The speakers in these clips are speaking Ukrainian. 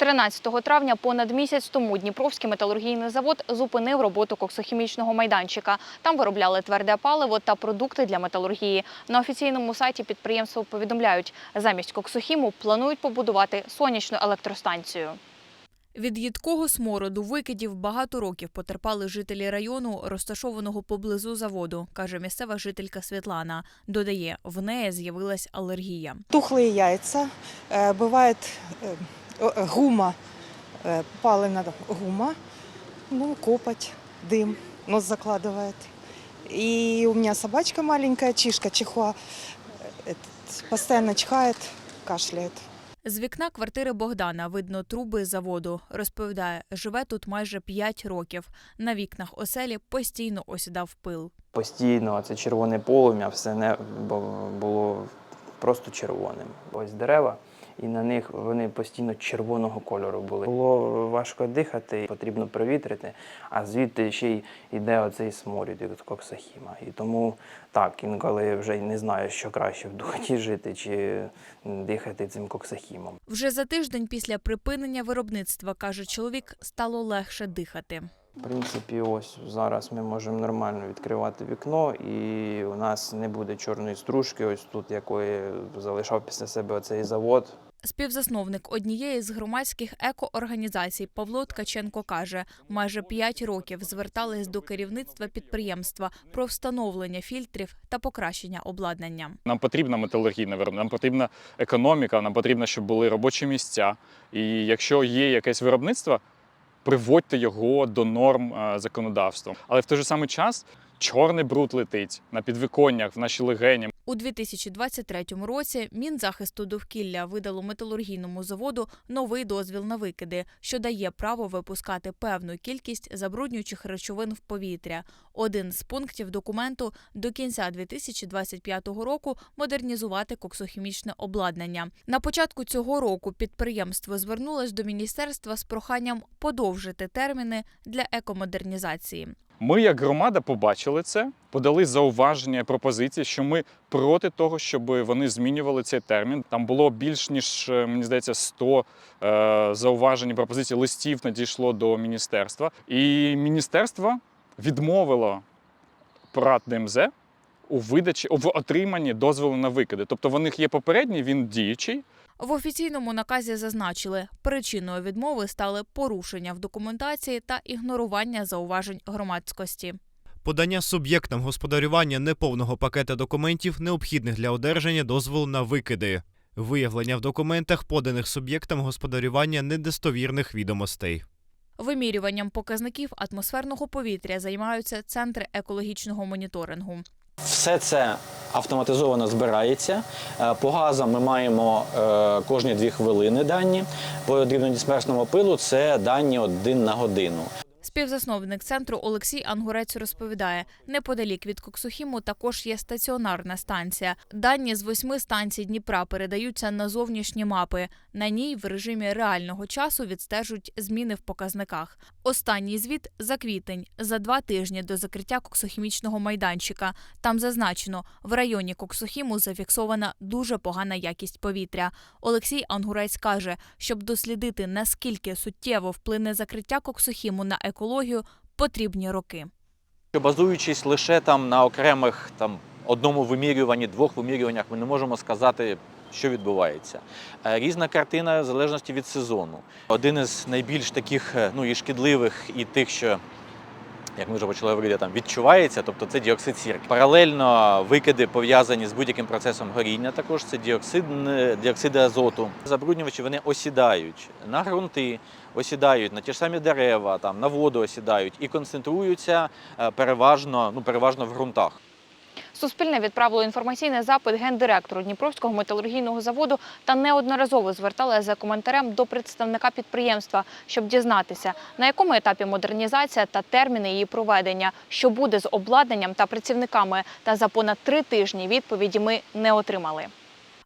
13 травня, понад місяць тому, Дніпровський металургійний завод зупинив роботу коксохімічного майданчика. Там виробляли тверде паливо та продукти для металургії. На офіційному сайті підприємства повідомляють, замість коксохіму планують побудувати сонячну електростанцію. Від їдкого смороду викидів багато років потерпали жителі району, розташованого поблизу заводу, каже місцева жителька Світлана. Додає, в неї з'явилась алергія. Тухлые яйца, э, бывает э, э, гума, э, палена гума, ну, копоть, дым, нос закладывает. И у меня собачка маленькая, чишка чихуа, э, этот, постоянно чихает, кашляет. З вікна квартири Богдана видно труби заводу. Розповідає, живе тут майже 5 років. На вікнах оселі постійно осідав пил. Постійно це червоне полум'я, все не бу- було просто червоним. Ось дерева, і на них вони постійно червоного кольору були. Було важко дихати, потрібно провітрити, а звідти ще й йде оцей сморід від коксахіма. І тому так, інколи вже й не знаю, що краще в духоті жити чи дихати цим коксахімом. Вже за тиждень після припинення виробництва, каже чоловік, стало легше дихати. В принципі, ось зараз ми можемо нормально відкривати вікно, і у нас не буде чорної стружки, ось тут якої залишав після себе оцей завод. Співзасновник однієї з громадських екоорганізацій Павло Ткаченко каже, майже 5 років звертались до керівництва підприємства про встановлення фільтрів та покращення обладнання. Нам потрібна металургійна виробництво, нам потрібна економіка, нам потрібно, щоб були робочі місця. І якщо є якесь виробництво, приводьте його до норм е, законодавства. Але в той же самий час чорний бруд летить на підвіконнях, в наші легені. У 2023 році Мінзахисту довкілля видало металургійному заводу новий дозвіл на викиди, що дає право випускати певну кількість забруднюючих речовин в повітря. Один з пунктів документу до кінця 2025 року модернізувати коксохімічне обладнання. На початку цього року підприємство звернулось до міністерства з проханням подовжити терміни для екомодернізації. Ми, як громада, побачили це, подали зауваження пропозиції, що ми проти того, щоб вони змінювали цей термін. Там було більш ніж е, мені здається 100 е, зауважень пропозицій листів надійшло до міністерства, і міністерство відмовило ПРАТ ДМЗ у видачі в отриманні дозволу на викиди. Тобто в них є попередній, він діючий. В офіційному наказі зазначили, причиною відмови стали порушення в документації та ігнорування зауважень громадськості. Подання суб'єктам господарювання неповного пакета документів, необхідних для одержання дозволу на викиди, виявлення в документах, поданих суб'єктам господарювання недостовірних відомостей. Вимірюванням показників атмосферного повітря займаються центри екологічного моніторингу. Все це автоматизовано збирається. Е, По газам ми маємо е, кожні дві хвилини дані. По дрібнодисперсному пилу це дані один на годину. Співзасновник центру Олексій Ангурець розповідає, неподалік від Коксухіму також є стаціонарна станція. Дані з восьми станцій Дніпра передаються на зовнішні мапи. На ній в режимі реального часу відстежують зміни в показниках. Останній звіт за квітень, за два тижні до закриття коксохімічного майданчика. Там зазначено, в районі Коксохіму зафіксована дуже погана якість повітря. Олексій Ангурець каже, щоб дослідити наскільки суттєво вплине закриття Коксохіму на екологію, потрібні роки. Базуючись лише там на окремих там одному вимірюванні, двох вимірюваннях, ми не можемо сказати, що відбувається. Е, Різна картина в залежності від сезону. Один із найбільш таких е, ну і шкідливих, і тих, що як ми вже почали говорити, там відчувається, тобто це діоксид сірки. Паралельно викиди пов'язані з будь-яким процесом горіння, також це діоксид, діоксиди азоту. Забруднювачі вони осідають на ґрунти, осідають на ті ж самі дерева, там на воду осідають і концентруються е, переважно, ну переважно в ґрунтах. Суспільне відправило інформаційний запит гендиректору Дніпровського металургійного заводу та неодноразово звертали за коментарем до представника підприємства, щоб дізнатися, на якому етапі модернізація та терміни її проведення, що буде з обладнанням та працівниками. Та за понад три тижні відповіді ми не отримали.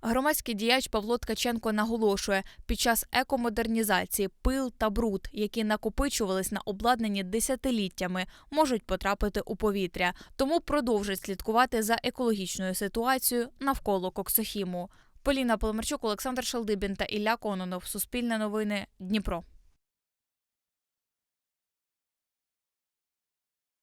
Громадський діяч Павло Ткаченко наголошує, під час екомодернізації пил та бруд, які накопичувались на обладнанні десятиліттями, можуть потрапити у повітря, тому продовжить слідкувати за екологічною ситуацією навколо Коксохіму. Поліна Поломарчук, Олександр Шалдибін та Ілля Кононов. Суспільне новини. Дніпро.